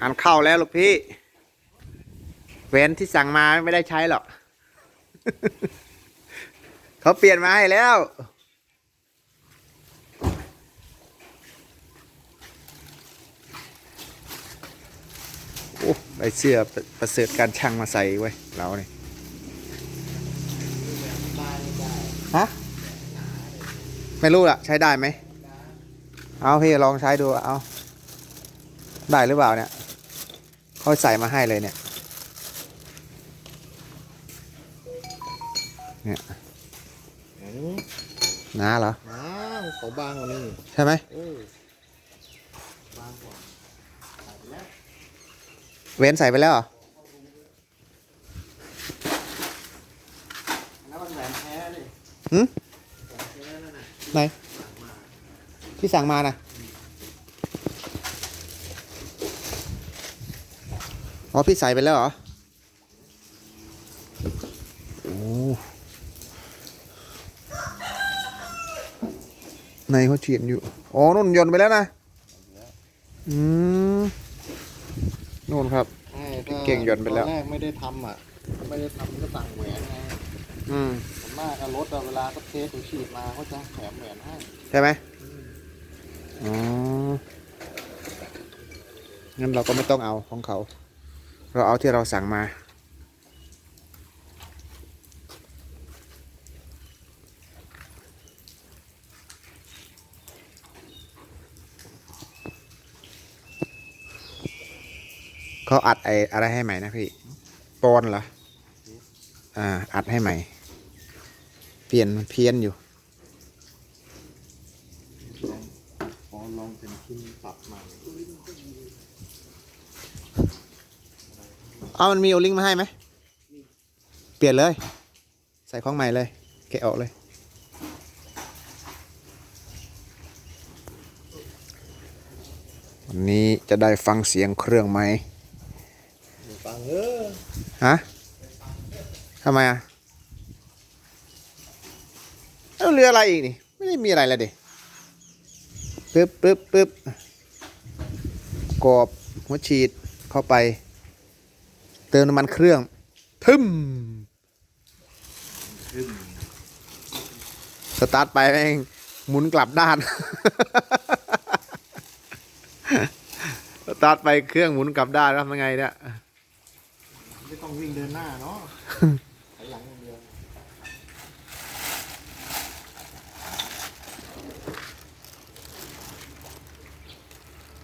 อ่านเข้าแล้วลูกพี่แหวนที่สั่งมาไม่ได้ใช้หรอก เขาเปลี่ยนมาให้แล้ว โอ้ไอเสื้อประเสริฐการช่างมาใส่ไว้เราเนี่ยฮะ ไม่รู้ล่ะ ใช้ได้ไหม เอาพี่ลองใช้ดู เอา ได้หรือเปล่าเนี่ย เขาใส่มาให้เลยเนี่ยอันนี้หนาเหรออ้าวเขาบางกว่านี้ใช่ไหมเออบางกว่าเว้นใส่ไปแล้วเหรอแล้วมันแหวนแท้เลยหืมแหวนแท้นั่นน่ะไหนที่สั่งมานะ อ๋อ พี่ใส่ไปแล้วเหรอ โอ้ในเขาฉีดอยู่ อ๋อนุ่นยนต์ไปแล้วนะ อืมนู่นครับใช่ถ้าเก่งหย่อนไปแล้ว ตอนแรกไม่ได้ทำอะ ไม่ได้ทำก็สั่งแหวนไง อืมส่วนมากอะรถอะเวลาเขาเทสหรือฉีดมาเขาจะแถมแหวนให้ ใช่ไหมอ๋อ งั้นเราก็ไม่ต้องเอาของเขา เราเอาที่เราสั่งมา เขาอัดไออะไรให้ใหม่นะพี่ปอนเหรอ อ่า อัดให้ใหม่ เปลี่ยนเพี้ยนอยู่ ลองพอลองเป็นชิ้นปรับมา เอามันมีโอลิงมาให้ไหม เปลี่ยนเลย ใส่ของใหม่เลย แกะออกเลย วันนี้จะได้ฟังเสียงเครื่องไหมอยู่ฟังเออฮะทำไมอะเอ้าเรืออะไรอีกนี่ ไม่ได้มีอะไรเลยดิปึ๊บปึ๊บปึ๊บกรอบหัวฉีดเข้าไป เติมน้ำมันเครื่อง ทึมสตาร์ทไปแม่งหมุนกลับด้าน สตาร์ทไปเครื่องหมุนกลับด้านแล้วทำไงเนี่ย ไม่ต้องวิ่งเดินหน้าเนาะถอยหลังอย่างเดียว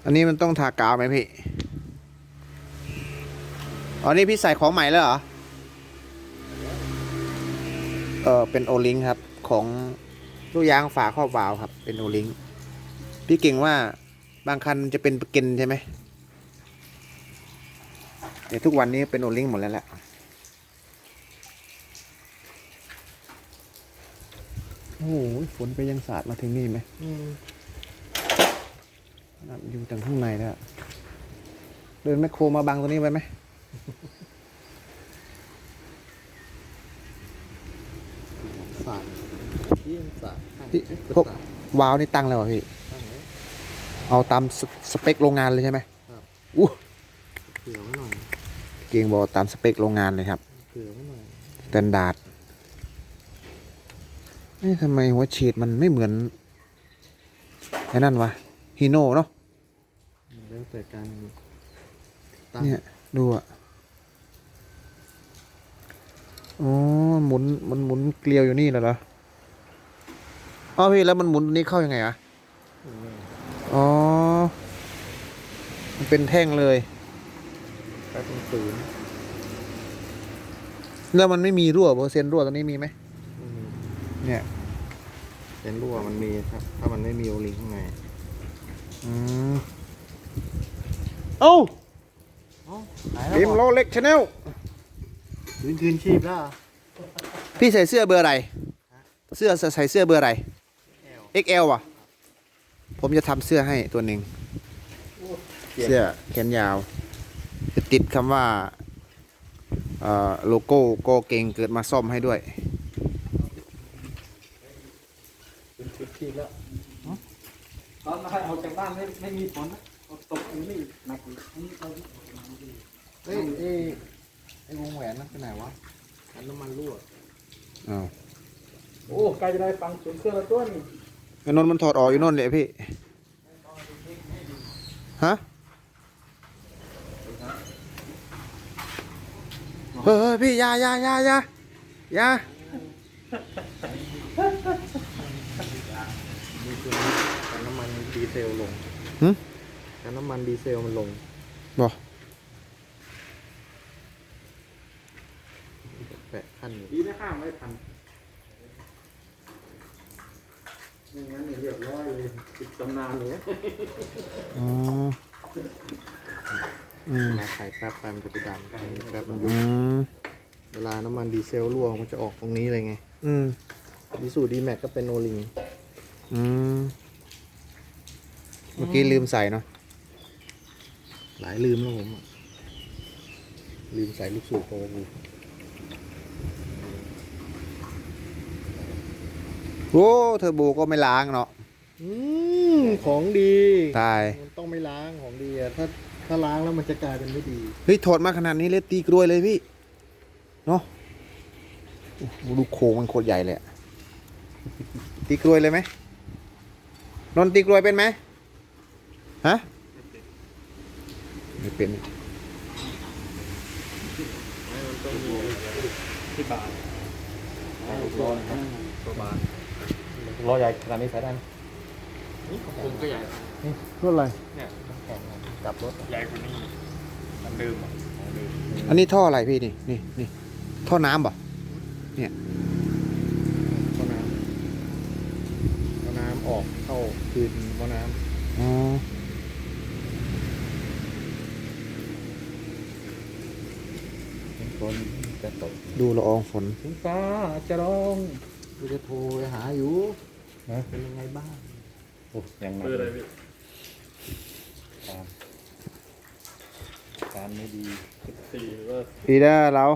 อันนี้มันต้องทากาวไหมพี่ อ๋อนี่พี่ใส่ของใหม่แล้วเหรอ เออเป็นโอลิงครับ ของลูกยางฝาครอบวาล์วครับ เป็นโอลิงพี่เก่งว่าบางคันจะเป็นเกนใช่ไหมเดี๋ยวทุกวันนี้เป็นโอลิงหมดแล้วแหละโอ้โหฝนไปยังสาดมาถึงนี่ไหมอืมขนาดอยู่แต่ข้างในแล้วอะเดินแมคโครมาบังตรงนี้ไว้ไหม สาดที่สาดข้างพี่เอ๊ะพวกสาดวาล์วนี่ตั้งแล้วเหรอพี่ข้างไหนเอาตามสสเปคโรงงานเลยใช่ไหมครับ อู้เผื่อไว้หน่อยเก่งบอกตามสเปคโรงงานเลยครับเผื่อไว้หน่อยสแตนดาร์ดเอ๊ะทำไมหัวฉีดมันไม่เหมือนไอ้นั่นวะฮีโน่เนาะ แล้วแต่การตั้งเนี่ย ดูอะ อ๋อหมุนมันหมุนเกลียวอยู่นี่เหรออ๋อพี่แล้วมันหมุนนี้เข้ายังไงอะอ๋อ มันเป็นแท่งเลยไปเป็นศูนย์แล้วมันไม่มีรั่วเปอร์เซ็นต์รั่วตรงนี้มีไหมไม่มีเนี่ยเป็นรั่วมันมีครับ ถ้ามันไม่มีโอลิงข้างในอืมเอ้าหายแล้วบิมเหโลรอเล็กชาแนล คืนคืนชีพแล้วเหรอพี่ใส่เสื้อเบอร์อะไร เสื้อใส่เสื้อเบอร์อะไร XL อะ ผมจะทำเสื้อให้ตัวหนึ่ง เสื้อแขนยาว จะติดคำว่าเอ่อโลโก้โกเก่งเกิดมาซ่อมให้ด้วย คืนคืนชีพแล้วตอนนั้นออกจากบ้านไม่ไม่มีฝนนะตตกอันนี้หนักอีกอันนี้เอาเฮ้ย ไอ้ไอ้วงแหวนนั่นไปไหนวะอันน้ำมันรั่วอ้าวโอ้ใกล้จะได้ฟังเสียงเครื่องแล้วต้นไอ้นนท์มันถอดออกอยู่โน่นเลยพี่ ฮะ เฮ้ยเฮ้ยพี่อยาอยาอยาอยาอยามีตัวนี้กันน้ำมันดีเซลลงหึกันน้ำมันดีเซลมันลง บอก แปะขั้นอยู่ ดีนะข้าม ไม่ทันไม่งั้นเนี่ยเรียบร้อยเลยติดตำนานเลยอ๋ออืมมาไข่แป๊บไปมันจะไปดันอันนี้แป๊บมันยุอืบมเวลาน้ำมันดีเซลรั่วมันจะออกตรงนี้เลยไง อืมดีสูดีแม็กก็เป็นโอลิง อืม เมื่อกี้ลืมใส่เนาะ หลายลืมแล้วผมอะลืมใส่ลูกสูบโปร โอ้เทอร์โบก็ไม่ล้างเนาะอืมของดีตายมันต้องไม่ล้างของดีอะถ้าถ้าล้างแล้วมันจะกลายเป็นไม่ดีเฮ้ยถอดมาขนาดนี้เลยตีกรวยเลยพี่เนาะโอ้โหดูโค้งมันโคตรใหญ่เลยอะตีกรวยเลยไหมนนท์ตีกรวยเป็นไหมฮะไม่เป็นที่บาทร้อนครับตัวบาท รอใหญ่ขนาดนี้ใช้ได้ไหมผมก็ใหญ่รถอะไร เนี่ยแข็งอะกลับรถอะใหญ่กว่านี้มันเดิมอะของเดิมอันนี้ท่ออะไรพี่นี่นี่นี่ท่อน้ำป่ะเอาน้ำเอาน้ำออกเข้าคืนเอาน้อ๋อฝนจะตกดูละอองฝนถึงฟ้าจะร้องำ กูจะโทรไปหาอยู่นะเป็นยังไงบ้างโอ้ยังหนักเลยการการไม่ดีสี่ว่าปีหน้าเรา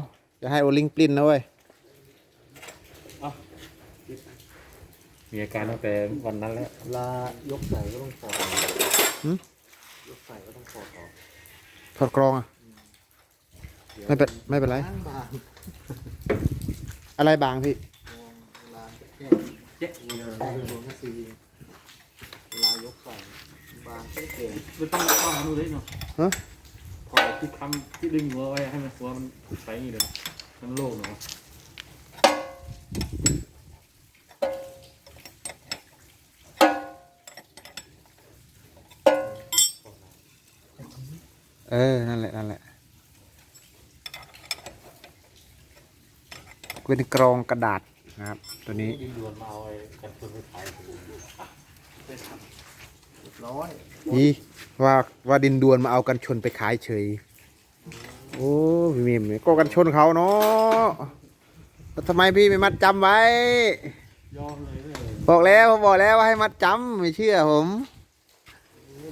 จะให้โอลิงปลิ้นนะเว้ยมีอาการตั้งแต่วันนั้นแล้วเวลายกใส่ก็ต้องถอดออกหึยกใส่ก็ต้องถอดออกถอดกรองอะดี๋ยวไม่เป็น ไม่เป็นไรบางบางอะไรบางพี่เวลาแก้ เจ๊ะเวลาโดนก็ซีเวลายกใส่บางก็เก่งไม่ต้องต้องดูเลยเนาะฮะพอที่ทำที่ดึงหัวไว้ให้มันหัวมันใสอย่างนี้เลยนะมันโล่งเนาะเออ นั่นแหละ นั่นแหละเป็นกรองกระดาษ นะครับ ตัวนี้ดินดวนมาเอาไว้กันชนไปขายผมเรียบร้อยอีว่าว่าดินดวนมาเอากันชนไปขายเฉย โอ้พี่มิมเนี่ยก็กันชนเขาเนาะแล้วทำไมพี่ไม่มัดจำไว้ ยอมเลยเลยบอกแล้วผมบอกแล้วว่าให้มัดจำไม่เชื่อผม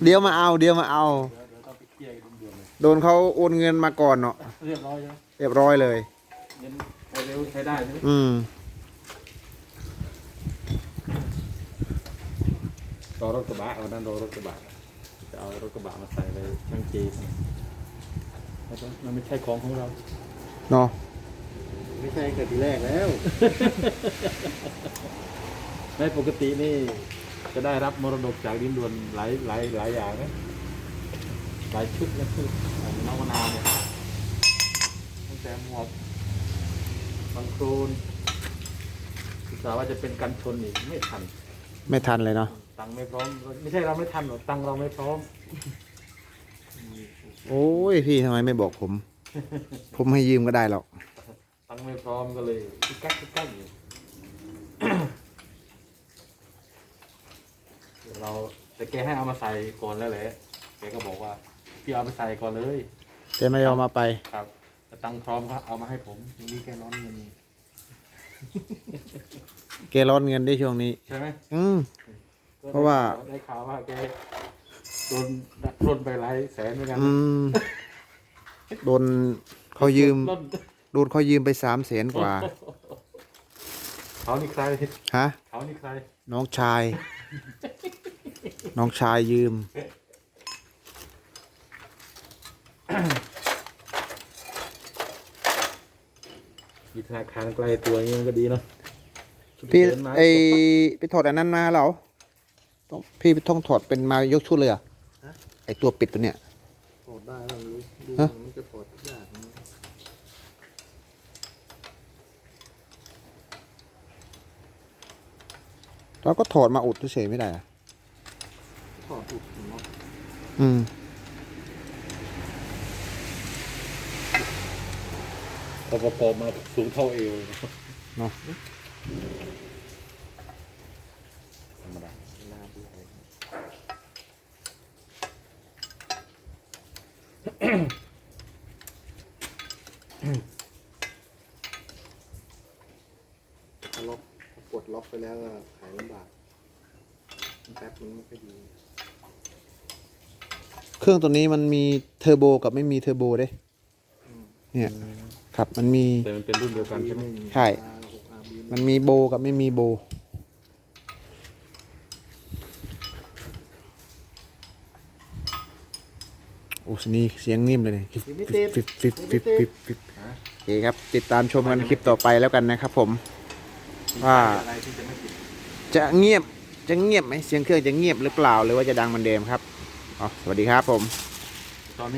เดี๋ยวมาเอา เดี๋ยวมาเอา เดี๋ยวเดี๋ยวต้องไปเคลียร์ดินดวนเลยโดนเขาโอนเงินมาก่อนเนาะเรียบร้อยใช่ไหมเรียบร้อยเลย เงินใช้เร็วใช้ได้ใช่ไหมอืม อรถกระบะเอานั่นรอรถกระบะจะเอารถกระบะมาใส่ไปทั้งเจมันต้องมันไม่ใช่ของของเรา เนาะไม่ใช่เกิดทีแรกแล้ว ในปกตินี่จะได้รับมรดกจากดินดวนหลายหลายหลายอย่างนะหลายชุดนะคือของน้องมะนาวเนี่ยตั้งแต่หมวกบังโครนศึกษาว่าจะเป็นกันชนอีกไม่ทัน ไม่ทันเลยเนาะ ตังค์ไม่พร้อม ไม่ใช่เราไม่ทันหรอกตังค์เราไม่พร้อมโอ้ยพี่ทำไมไม่บอกผม ผมให้ยืมก็ได้หรอก ตังค์ไม่พร้อมก็เลยคิกกักคิกกักอยู่เราแต่แกให้เอามาใส่ก่อนแล้วแหละแกก็บอกว่าพี่เอาไปใส่ก่อนเลยแต่ไม่ยอมมาไป ครับแต่ตังค์พร้อมก็เอามาให้ผมตรงนี้แกร้อนเงินแกร้อนเงินได้วยช่วงนี้ ใช่ไหมอืมก็ เพราะว่า ได้ข่าวว่าแกโดนโดนไปหลายแสนเหมือนกันโดนเขายืมโดนเขายืมไปสามแสนกว่า เขานี่ใครฮะ เขานี่ใครน้องชาย น้องชายยืม มีธนาคารใกล้ตัวย่งนี้มันก็ดีเนาะพี่ไอไปถอดอันนั้นมาเหรอ ต้องพี่ต้องถอดเป็นมายกชุดเลยเหรอะไอตัวปิดตัวเนี้ย ถอดได้แล้วรู้ดูฮะ มันจะถอดยากนะเราก็ถอดมาอุดเฉยๆไม่ได้เหรอะถอดอุดเนาะอืมพอประกอบมาสูงเท่าเอวเนาะ ธรรมดา หน้าเบื่อเลย ถ้าล็อกกดล็อกไปแล้วก็ขายลำบากแป๊บมันไม่ค่อยดีเครื่องตัวนี้มันมีเทอร์โบกับไม่มีเทอร์โบเด้ เนี่ยครับมันมี แต่มันเป็นรุ่นเดียวกันใช่ไหม ใช่มันมีโบกับไม่มีโบ โอ้สนี่เสียงนิ่มเลยเนี่ยฟิบฟิบฟิบฟิบฟิบฟิบฟิบโอเคครับ ติดตามชมกันคลิปต่อไปแล้วกันนะครับผม ว่าอะไรที่จะไม่ติดจะเงียบจะเงียบไหมเสียงเครื่องจะเงียบหรือเปล่าหรือว่าจะดังเหมือนเดิมครับอ๋อสวัสดีครับผมส